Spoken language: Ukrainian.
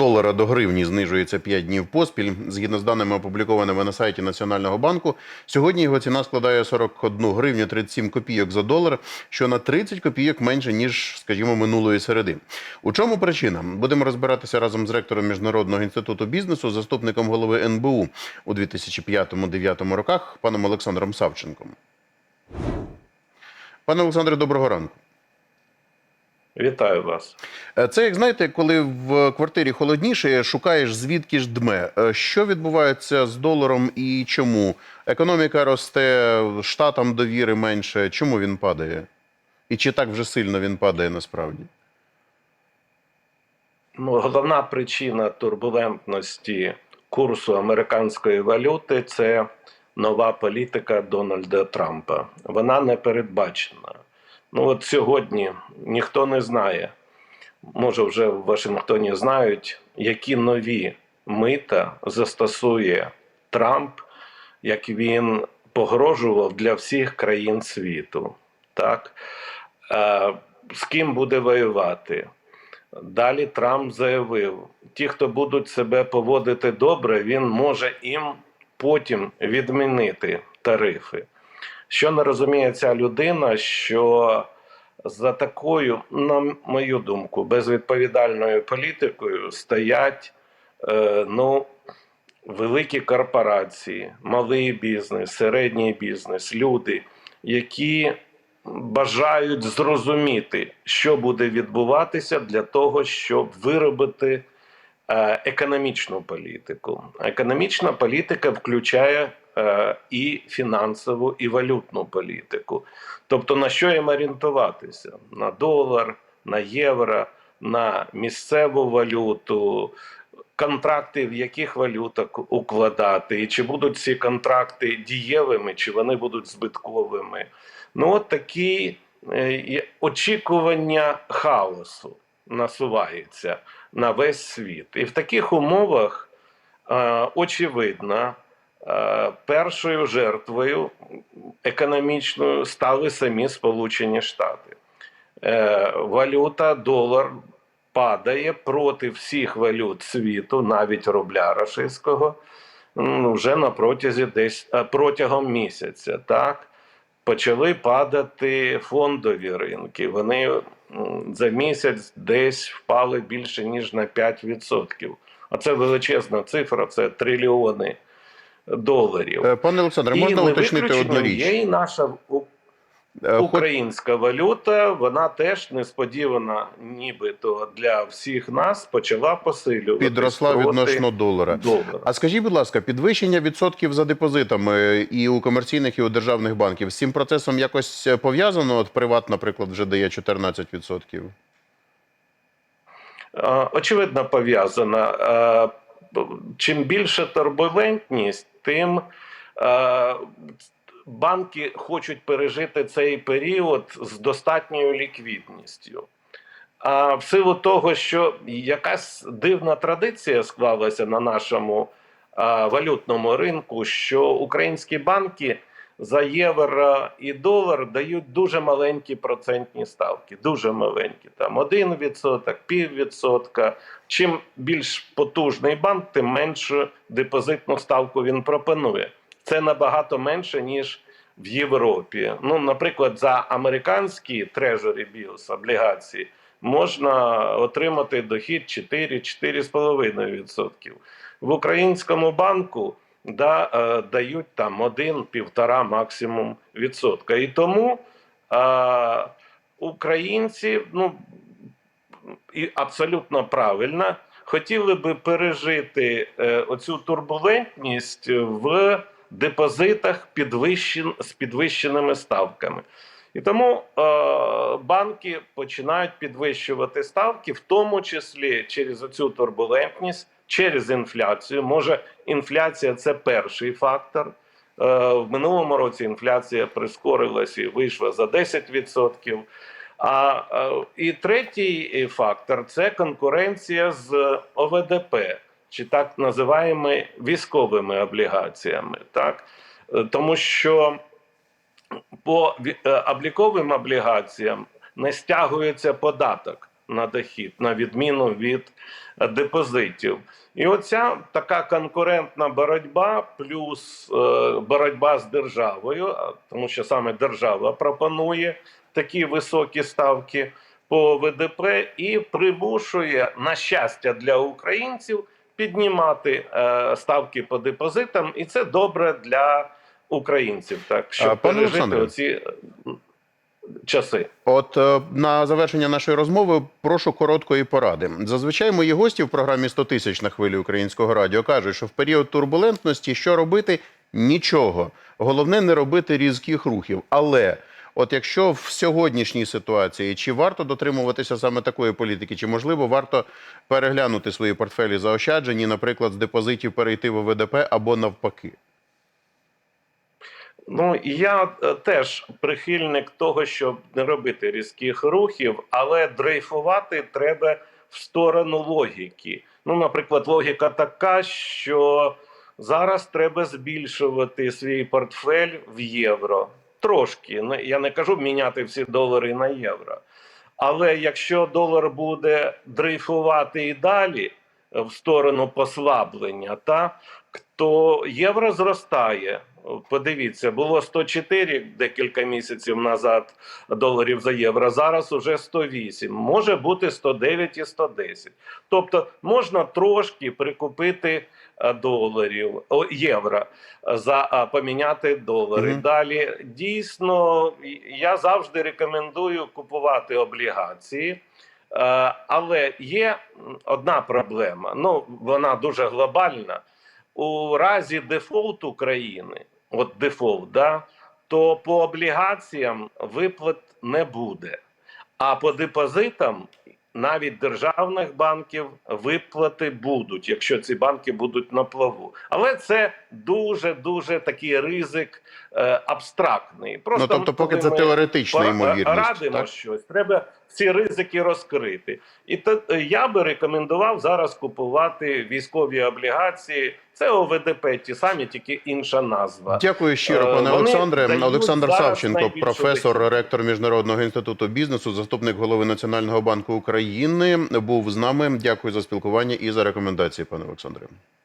долара до гривні знижується 5 днів поспіль. Згідно з даними, опублікованими на сайті Національного банку, сьогодні його ціна складає 41 гривню 37 копійок за долар, що на 30 копійок менше ніж, скажімо, минулої середи. У чому причина? Будемо розбиратися разом з ректором міжнародного інституту бізнесу, заступником голови НБУ у 2005-2009 роках, паном Олександром Савченком. Пане Олександре, доброго ранку. Вітаю вас. Е, Це як знаєте, коли в квартирі холодніше, шукаєш звідки ж дме. Е, Що відбувається з доларом і чому? Економіка росте, штатам довіри менше. Чому він падає? І чи так вже сильно він падає насправді? Ну, головна причина турбулентності курсу американської валюти це нова політика Дональда Трампа. Вона не передбачена. Ну от сьогодні ніхто не знає, може вже в Вашингтоні знають, які нові мита застосує Трамп, як він погрожував для всіх країн світу. Так? Е, з ким буде воювати? Далі Трамп заявив: ті, хто будуть себе поводити добре, він може їм потім відмінити тарифи. Що не розуміє ця людина, що за такою, на мою думку, безвідповідальною політикою стоять е, ну, великі корпорації, малий бізнес, середній бізнес, люди, які бажають зрозуміти, що буде відбуватися для того, щоб виробити е, економічну політику. Економічна політика включає і фінансову, і валютну політику. Тобто на що їм орієнтуватися? На долар, на євро, на місцеву валюту. Контракти в яких валютах укладати, і чи будуть ці контракти дієвими, чи вони будуть збитковими. Ну, от такі е, очікування хаосу насувається на весь світ. І в таких умовах, е, очевидно, е, першою жертвою економічною стали самі Сполучені Штати. Е, валюта, долар падає проти всіх валют світу, навіть рубля рашистського, вже на протязі десь е, протягом місяця. Так? почали падати фондові ринки. Вони за місяць десь впали більше ніж на 5%. А це величезна цифра, це трильйони доларів. Е, Пане Олександре, можна і не уточнити одну річ? є і наша Е, українська валюта. Вона теж несподівана, нібито для всіх нас почала посилювати Підросла відносно долара. долара. А скажіть, будь ласка, підвищення відсотків за депозитами і у комерційних, і у державних банків з цим процесом якось пов'язано? От Приват, наприклад, вже дає 14%. Е, Очевидно, пов'язана. Чим більше турбулентність, тим е, банки хочуть пережити цей період з достатньою ліквідністю. А в силу того, що якась дивна традиція склалася на нашому е, валютному ринку, що українські банки за євро і долар дають дуже маленькі процентні ставки, дуже маленькі. Там 1%, піввідсотка. Чим більш потужний банк, тим меншу депозитну ставку він пропонує. Це набагато менше, ніж в Європі. Ну, наприклад, за американські treasury bills, облігації можна отримати дохід 4-4,5%. В українському банку да, е, дають там 1-1,5 максимум відсотка. І тому е, українці, ну і абсолютно правильно, хотіли би пережити е, оцю турбулентність в депозитах підвищен, з підвищеними ставками. І тому е, банки починають підвищувати ставки, в тому числі через оцю турбулентність, через інфляцію. Може, інфляція це перший фактор. Е, в минулому році інфляція прискорилась і вийшла за 10%. А е, і третій фактор це конкуренція з ОВДП, чи так називаємо військовими облігаціями. Так? Е, Тому що по е, обліковим облігаціям не стягується податок на дохід, на відміну від е, депозитів. І оця така конкурентна боротьба, плюс е, боротьба з державою, тому що саме держава пропонує такі високі ставки по ВДП і примушує, на щастя для українців, піднімати е, ставки по депозитам, і це добре для українців, так щоб пережити оці часи. От е, на завершення нашої розмови прошу короткої поради. Зазвичай мої гості в програмі «100 тисяч на хвилі українського радіо кажуть, що в період турбулентності що робити? Нічого. Головне не робити різких рухів. Але от якщо в сьогоднішній ситуації чи варто дотримуватися саме такої політики, чи можливо варто переглянути свої портфелі заощаджень, і, наприклад, з депозитів перейти в ВДП або навпаки? Ну я е, теж прихильник того, щоб не робити різких рухів, але дрейфувати треба в сторону логіки. Ну, наприклад, логіка така, що зараз треба збільшувати свій портфель в євро. Трошки. Ну, Я не кажу міняти всі долари на євро. Але якщо долар буде дрейфувати і далі е, в сторону послаблення, та то євро зростає. Подивіться, було 104 декілька місяців назад доларів за євро. Зараз уже 108. Може бути 109 і 110. Тобто можна трошки прикупити е, доларів о, євро е, за а, поміняти долари. Мгм. Далі дійсно я завжди рекомендую купувати облігації. Е, Але є одна проблема. Ну вона дуже глобальна. У разі дефолту країни, от дефолт, да, то по облігаціям виплат не буде. А по депозитам навіть державних банків виплати будуть, якщо ці банки будуть на плаву. Але це дуже дуже такий ризик е, абстрактний. Просто ну тобто, поки це теоретична ймовірність. радимо так? щось, треба ці ризики розкрити. І то я би рекомендував зараз купувати військові облігації. Це ОВДП, ті самі, тільки інша назва. Дякую щиро, Е, пане вони Олександре. Олександр Савченко, професор, дохід. ректор Міжнародного інституту бізнесу, заступник голови Національного банку України, був з нами. Дякую за спілкування і за рекомендації, пане Олександре.